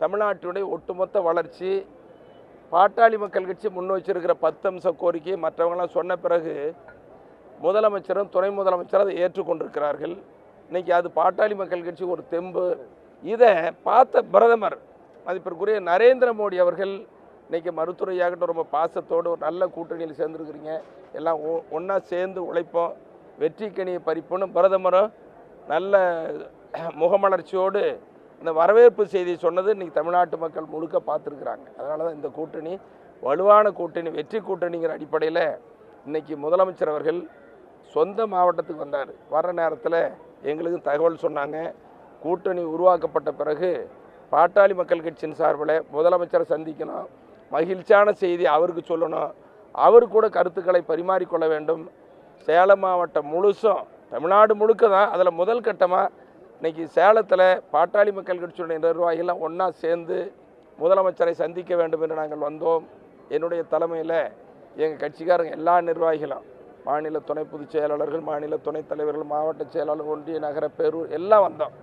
தமிழ்நாட்டினுடைய ஒட்டுமொத்த வளர்ச்சி பாட்டாளி மக்கள் கட்சி முன் வச்சிருக்கிற பத்து அம்ச கோரிக்கையை மற்றவங்களாம் சொன்ன பிறகு முதலமைச்சரும் துணை முதலமைச்சரும் அதை ஏற்றுக்கொண்டிருக்கிறார்கள். இன்றைக்கி அது பாட்டாளி மக்கள் கட்சி ஒரு தெம்பு. இதை பார்த்த பிரதமர் மதிப்பிற்குரிய நரேந்திர மோடி அவர்கள் இன்றைக்கி மருத்துவரையாகட்டும் ரொம்ப பாசத்தோடு ஒரு நல்ல கூட்டணியில் சேர்ந்துருக்கிறீங்க. எல்லாம் ஒன்றா சேர்ந்து உழைப்போம் வெற்றி கனியை பறிப்போன்னு பிரதமரும் நல்ல முகமலர்ச்சியோடு இந்த வரவேற்பு செய்தி சொன்னது இன்றைக்கி தமிழ்நாட்டு மக்கள் முழுக்க பார்த்துருக்குறாங்க. அதனால தான் இந்த கூட்டணி வலுவான கூட்டணி வெற்றி கூட்டணிங்கிற அடிப்படையில் இன்றைக்கி முதலமைச்சர் அவர்கள் சொந்த மாவட்டத்துக்கு வந்தார். வர்ற நேரத்தில் எங்களுக்கு தகவல் சொன்னாங்க. கூட்டணி உருவாக்கப்பட்ட பிறகு பாட்டாளி மக்கள் கட்சியின் சார்பில் முதலமைச்சரை சந்திக்கணும். மகிழ்ச்சியான செய்தி அவருக்கு சொல்லணும். அவர் கூட கருத்துக்களை பரிமாறிக்கொள்ள வேண்டும். சேலம் மாவட்டம் முழுசும் தமிழ்நாடு முழுக்க தான் அதில் முதல் கட்டமாக இன்றைக்கி சேலத்தில் பாட்டாளி மக்கள் கட்சியுடைய நிர்வாகிகள்லாம் ஒன்றா சேர்ந்து முதலமைச்சரை சந்திக்க வேண்டும் என்று நாங்கள் வந்தோம். என்னுடைய தலைமையில் எங்கள் கட்சிக்காரங்க எல்லா நிர்வாகிகளும் மாநில துணை பொதுச் செயலாளர்கள் மாநில துணைத் தலைவர்கள் மாவட்ட செயலாளர் ஒன்றிய நகர பேரூர் எல்லாம் வந்தோம்.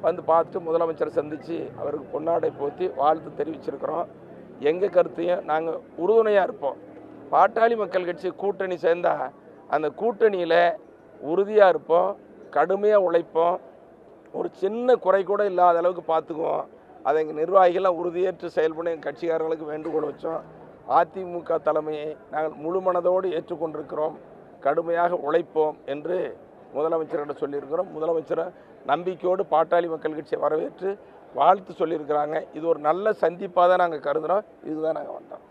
வந்து பார்த்து முதலமைச்சரை சந்தித்து அவருக்கு பொன்னாடை போத்தி வாழ்த்து தெரிவிச்சிருக்கிறோம். எங்கள் கருத்தையும் நாங்கள் உறுதுணையாக இருப்போம். பாட்டாளி மக்கள் கட்சி கூட்டணி சேர்ந்தால் அந்த கூட்டணியில் உறுதியாக இருப்போம் கடுமையாக உழைப்போம் ஒரு சின்ன குறை கூட இல்லாத அளவுக்கு பார்த்துக்குவோம். அதை எங்கள் நிர்வாகிகள்லாம் உறுதியேற்று செயல்பட எங்கள் கட்சிக்காரர்களுக்கு வேண்டுகோள் வச்சோம். அதிமுக தலைமையை நாங்கள் முழு மனதோடு ஏற்றுக்கொண்டிருக்கிறோம். கடுமையாக உழைப்போம் என்று முதலமைச்சர்கிட்ட சொல்லியிருக்கிறோம். முதலமைச்சரை நம்பிக்கையோடு பாட்டாளி மக்கள் கட்சியை வரவேற்று வாழ்த்து சொல்லியிருக்கிறாங்க. இது ஒரு நல்ல சந்திப்பாக தான் நாங்கள் கருதுகிறோம் இதுதான் நாங்கள் வந்தோம்.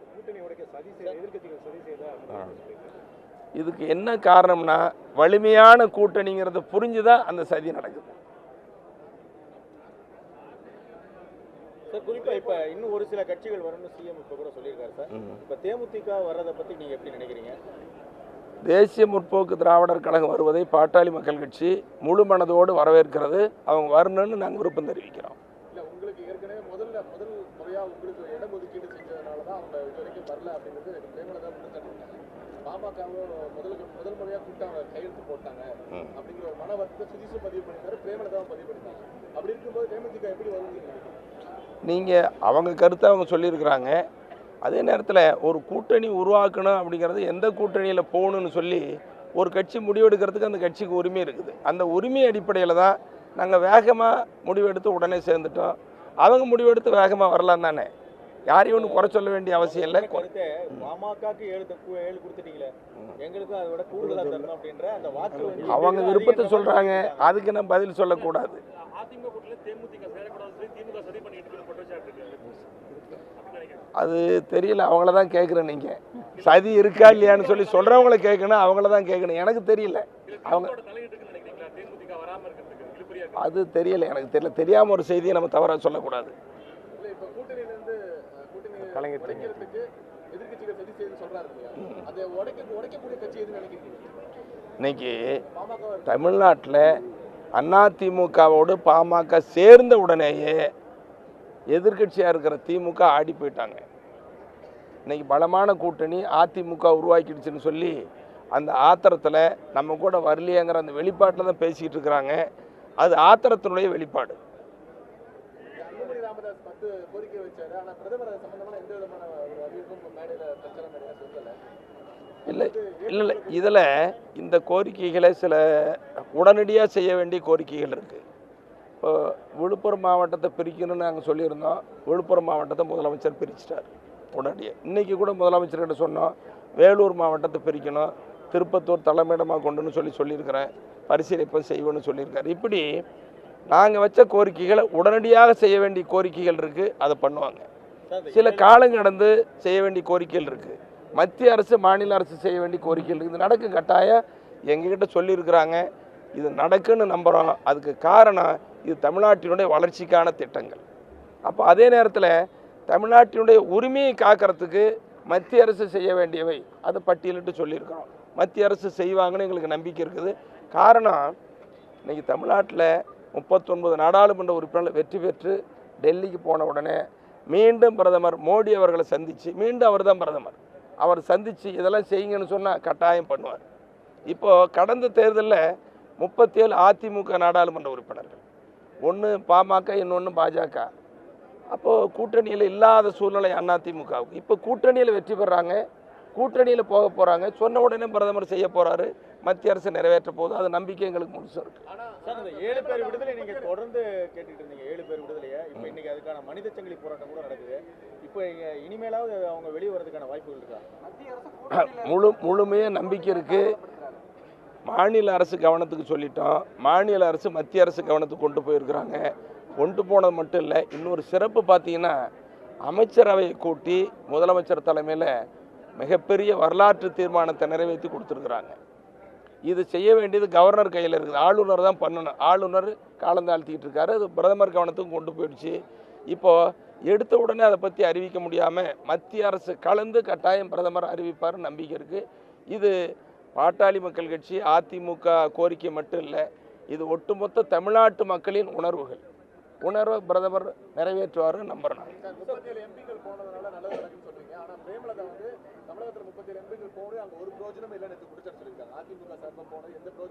இதுக்கு என்ன காரணம்னா வலிமையான கூட்டணிங்கிறத புரிஞ்சு தான் அந்த சதி நடக்குது. சார் குறிப்பா இப்ப இன்னும் ஒரு சில கட்சிகள் வரும்னு சிஎம் இப்ப கூட சொல்லியிருக்காரு சார். இப்ப தேமுதிக வர்றதை பத்தி நீங்க எப்படி நினைக்கிறீங்க? தேசிய முற்போக்கு திராவிடர் கழகம் வருவதை பாட்டாளி மக்கள் கட்சி முழு மனதோடு வரவேற்கிறது. அவங்க வரணும்னு நாங்கள் விருப்பம் தெரிவிக்கிறோம். இல்ல உங்களுக்கு ஏற்கனவே முதல்ல முதல் முதல் முதல் முறையா கூப்பிட்டு அவங்க கையெழுத்து போட்டாங்க. அப்படிங்கிற ஒரு மன வருத்தத்தை சுதீஷ் பதிவு பண்ணிருக்காரு பிரேமலதாவும் பதிவு பண்ணிருக்காங்க அப்படி இருக்கும்போது தேமுதிக எப்படி வருவீங்க நீங்கள் அவங்க கருத்தை அவங்க சொல்லியிருக்கிறாங்க. அதே நேரத்தில் ஒரு கூட்டணி உருவாக்கணும் அப்படிங்கிறது எந்த கூட்டணியில் போகணும்னு சொல்லி ஒரு கட்சி முடிவெடுக்கிறதுக்கு அந்த கட்சிக்கு உரிமை இருக்குது. அந்த உரிமை அடிப்படையில் தான் நாங்கள் வேகமாக முடிவெடுத்து உடனே சேர்ந்துட்டோம். அவங்க முடிவெடுத்து வேகமாக வரலாம் தானே? யாரையும் ஒன்றும் குறை சொல்ல வேண்டிய அவசியம் இல்லை. அவங்க விருப்பத்தை சொல்கிறாங்க. அதுக்கு நான் பதில் சொல்லக்கூடாது. அதிமுக கூட்டத்தில் தேமுதிக சேரக்கூடாதுன்னு சொல்லி திமுக சதி பண்ணிட்டு குற்றச்சாட்டு இருக்கு. அது தெரியல அவங்கள தான் கேட்குறேன் நீங்கள் சதி இருக்கா இல்லையான்னு சொல்லி சொல்கிறவங்கள கேட்கணும் அவங்கள தான் கேட்கணும். எனக்கு தெரியல. அவங்க அது தெரியல எனக்கு தெரியல. தெரியாமல் ஒரு செய்தியை நம்ம தவறாக சொல்லக்கூடாது. கலைஞர் இன்னைக்கு தமிழ்நாட்டில் அதிமுகவோடு பாமக சேர்ந்த உடனேயே எதிர்க்கட்சியாக இருக்கிற திமுக ஆடி போயிட்டாங்க. இன்னைக்கு பலமான கூட்டணி அதிமுக உருவாக்கிடுச்சுன்னு சொல்லி அந்த ஆத்திரத்தில் நம்ம கூட வரலையேங்கிற அந்த வெளிப்பாட்டில் தான் பேசிக்கிட்டு இருக்கிறாங்க. அது ஆத்திரத்தினுடைய வெளிப்பாடு. கோரிக்கை வச்சாரு. ஆனா பிரதமர் சம்பந்தமான எந்த விதமான அறிவிப்பும் மேடையில பிரச்சாரம் மேடையில சொல்லலை இல்லை இல்லை இல்லை. இதில் இந்த கோரிக்கைகளை சில உடனடியாக செய்ய வேண்டிய கோரிக்கைகள் இருக்குது இப்போ விழுப்புரம் மாவட்டத்தை பிரிக்கணும்னு நாங்கள் சொல்லியிருந்தோம். விழுப்புரம் மாவட்டத்தை முதலமைச்சர் பிரிச்சிட்டார் உடனடியாக இன்றைக்கி கூட முதலமைச்சர்கிட்ட சொன்னோம் வேலூர் மாவட்டத்தை பிரிக்கணும் திருப்பத்தூர் தலைமையிடமாக கொண்டுன்னு சொல்லி சொல்லியிருக்கிறேன் பரிசீலிப்பை செய்வோன்னு சொல்லியிருக்காரு. இப்படி நாங்கள் வச்ச கோரிக்கைகளை உடனடியாக செய்ய வேண்டிய கோரிக்கைகள் இருக்குது அதை பண்ணுவாங்க. சில காலம் கடந்து செய்ய வேண்டிய கோரிக்கைகள் இருக்குது மத்திய அரசு மாநில அரசு செய்ய வேண்டிய கோரிக்கைகள் இருக்குது. இது நடக்கும் கட்டாயம் எங்ககிட்ட சொல்லியிருக்கிறாங்க. இது நடக்குன்னு நம்புகிறோம் அதுக்கு காரணம் இது தமிழ்நாட்டினுடைய வளர்ச்சிக்கான திட்டங்கள். அப்போ அதே நேரத்தில் தமிழ்நாட்டினுடைய உரிமையை காக்கிறதுக்கு மத்திய அரசு செய்ய வேண்டியவை அதை பட்டியலிட்டு சொல்லியிருக்கிறோம். மத்திய அரசு செய்வாங்கன்னு எங்களுக்கு நம்பிக்கை இருக்குது. காரணம் இன்றைக்கி தமிழ்நாட்டில் முப்பத்தொன்பது நாடாளுமன்ற உறுப்பினர்கள் வெற்றி பெற்று டெல்லிக்கு போன உடனே மீண்டும் பிரதமர் மோடி அவர்களை சந்தித்து மீண்டும் அவர் தான் பிரதமர். அவர் சந்தித்து இதெல்லாம் செய்யுங்கன்னு சொன்னால் கட்டாயம் பண்ணுவார். இப்போது கடந்த தேர்தலில் முப்பத்தேழு அதிமுக நாடாளுமன்ற உறுப்பினர்கள். ஒன்று பாமக இன்னொன்று பாஜக. அப்போது கூட்டணியில் இல்லாத சூழ்நிலை அதிமுகவுக்கு. இப்போ கூட்டணியில் வெற்றி பெறாங்க. கூட்டணியில் போக போகிறாங்க சொன்ன உடனே பிரதமர் செய்ய போகிறாரு மத்திய அரசு நிறைவேற்ற போது அது நம்பிக்கை எங்களுக்கு முழுசும் இருக்கு. ஏழு பேர் விடுதலை நீங்க தொடர்ந்து கேட்டுட்டு இருந்தீங்க. ஏழு பேர் விடுதலையை. இப்போ இன்னைக்கு அதுக்கான மனித சங்கிலி போராட்டம் கூட நடக்குது. இப்போ இனிமேலாவது அவங்க வெளியே வரதுக்கான வாய்ப்புகள் இருக்கா? முழு முழுமையாக நம்பிக்கை இருக்குது மாநில அரசு கவனத்துக்கு சொல்லிட்டோம். மாநில அரசு மத்திய அரசு கவனத்துக்கு கொண்டு போயிருக்கிறாங்க. கொண்டு போனது மட்டும் இல்லை இன்னொரு சிறப்பு பார்த்தீங்கன்னா அமைச்சரவையை கூட்டி முதலமைச்சர் தலைமையில் மிகப்பெரிய வரலாற்று தீர்மானத்தை நிறைவேற்றி கொடுத்துருக்குறாங்க. இது செய்ய வேண்டியது கவர்னர் கையில் இருக்குது. ஆளுநர் தான் பண்ணணும். ஆளுநர் காலந்தாழ்த்திக்கிட்டு இருக்காரு. அது பிரதமர் கவனத்துக்கு கொண்டு போயிடுச்சு. இப்போது எடுத்த உடனே அதை பற்றி அறிவிக்க முடியாமல் மத்திய அரசு கலந்து கட்டாயம் பிரதமர் அறிவிப்பார் நம்பிக்கை இருக்குது இது பாட்டாளி மக்கள் கட்சி அதிமுக கோரிக்கை மட்டும் இல்லை இது ஒட்டுமொத்த தமிழ்நாட்டு மக்களின் உணர்வுகள். உணர்வை பிரதமர் நிறைவேற்றுவார் நம்புறேன்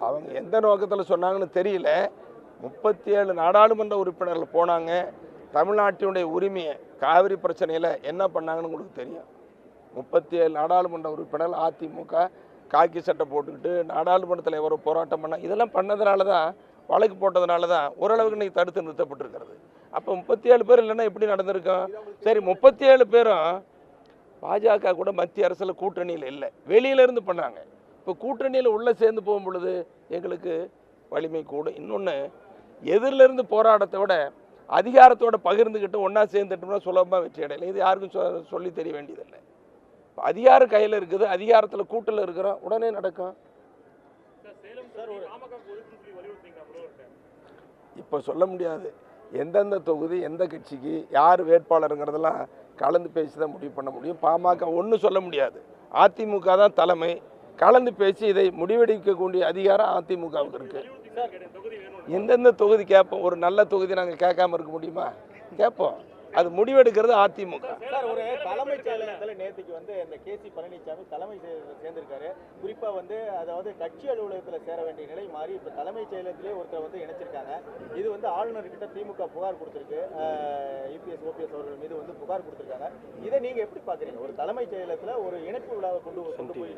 அவங்க எந்த நோக்கத்தில் சொன்னாங்கன்னு தெரியல. முப்பத்தி ஏழு நாடாளுமன்ற உறுப்பினர்கள் போனாங்க. தமிழ்நாட்டினுடைய உரிமையை காவிரி பிரச்சனையில் என்ன பண்ணாங்கன்னு உங்களுக்கு தெரியும். முப்பத்தி ஏழு நாடாளுமன்ற உறுப்பினர்கள் அதிமுக காக்கி சட்டை போட்டுக்கிட்டு நாடாளுமன்றத்தில் ஒரு போராட்டம் பண்ண இதெல்லாம் பண்ணதுனால தான் வழக்கு போட்டதுனால தான் ஓரளவுக்கு இன்னைக்கு தடுத்து நிறுத்தப்பட்டிருக்கிறது. அப்போ முப்பத்தி ஏழு பேர் இல்லைன்னா எப்படி நடந்திருக்கும்? சரி முப்பத்தி ஏழு பேரும் பாஜக கூட மத்திய அரசில் கூட்டணியில் இல்லை. வெளியிலேருந்து பண்ணாங்க. இப்போ கூட்டணியில் உள்ளே சேர்ந்து போகும் பொழுது எங்களுக்கு வலிமை கூடும் இன்னொன்று எதிரிலிருந்து போராட்டத்தை விட அதிகாரத்தோட பகிர்ந்துக்கிட்டு ஒன்றா சேர்ந்துட்டோம்னா சுலபமாக வெற்றி அடையலை இது யாருக்கும் சொ சொல்லி தெரிய வேண்டியதில்லை. இப்போ அதிகாரம் கையில் இருக்குது அதிகாரத்தில் கூட்டில் இருக்கிறோம் உடனே நடக்கும். இப்போ சொல்ல முடியாது. எந்தெந்த தொகுதி எந்த கட்சிக்கு யார் வேட்பாளருங்கிறதெல்லாம் கலந்து பேசி தான் முடிவு பண்ண முடியும். பாமக ஒன்றும் சொல்ல முடியாது. அதிமுக தான் தலைமை. கலந்து பேசி இதை முடிவெடுக்கக்கூடிய அதிகாரம் அதிமுகவுக்கு இருக்குது எந்தெந்த தொகுதி கேட்போம்? ஒரு நல்ல தொகுதி நாங்கள் கேட்காம இருக்க முடியுமா? கேட்போம். அது முடிவெடுக்கிறது அதிமுக. சார் ஒரு தலைமைச் செயலகத்தில் நேற்றுக்கு வந்து இந்த கே சி பழனிசாமி தலைமை செயலகத்தில் சேர்ந்திருக்காரு. குறிப்பா வந்து அதாவது கட்சி அலுவலகத்தில் சேர வேண்டிய நிலை மாறி இப்போ தலைமைச் செயலகத்திலே ஒருத்தர் வந்து இணைச்சிருக்காங்க. இது வந்து ஆளுநர்கிட்ட திமுக புகார் கொடுத்துருக்கு. யூபிஎஸ் ஓபிஎஸ் அவர்கள் மீது வந்து புகார் கொடுத்துருக்காங்க. இதை நீங்க எப்படி பாக்குறீங்க? ஒரு தலைமைச் செயலகத்தில் ஒரு இணைப்பு விழாவை கொண்டு கொண்டு போய்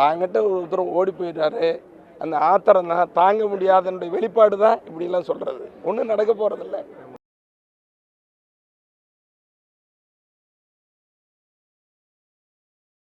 தாங்கிட்ட ஒருத்தர் ஓடி போயிட்டாரு. அந்த ஆத்திரம் தான் தாங்க முடியாதனுடைய வெளிப்பாடு தான் இப்படிலாம் சொல்கிறது ஒன்றும் நடக்க போகிறதில்ல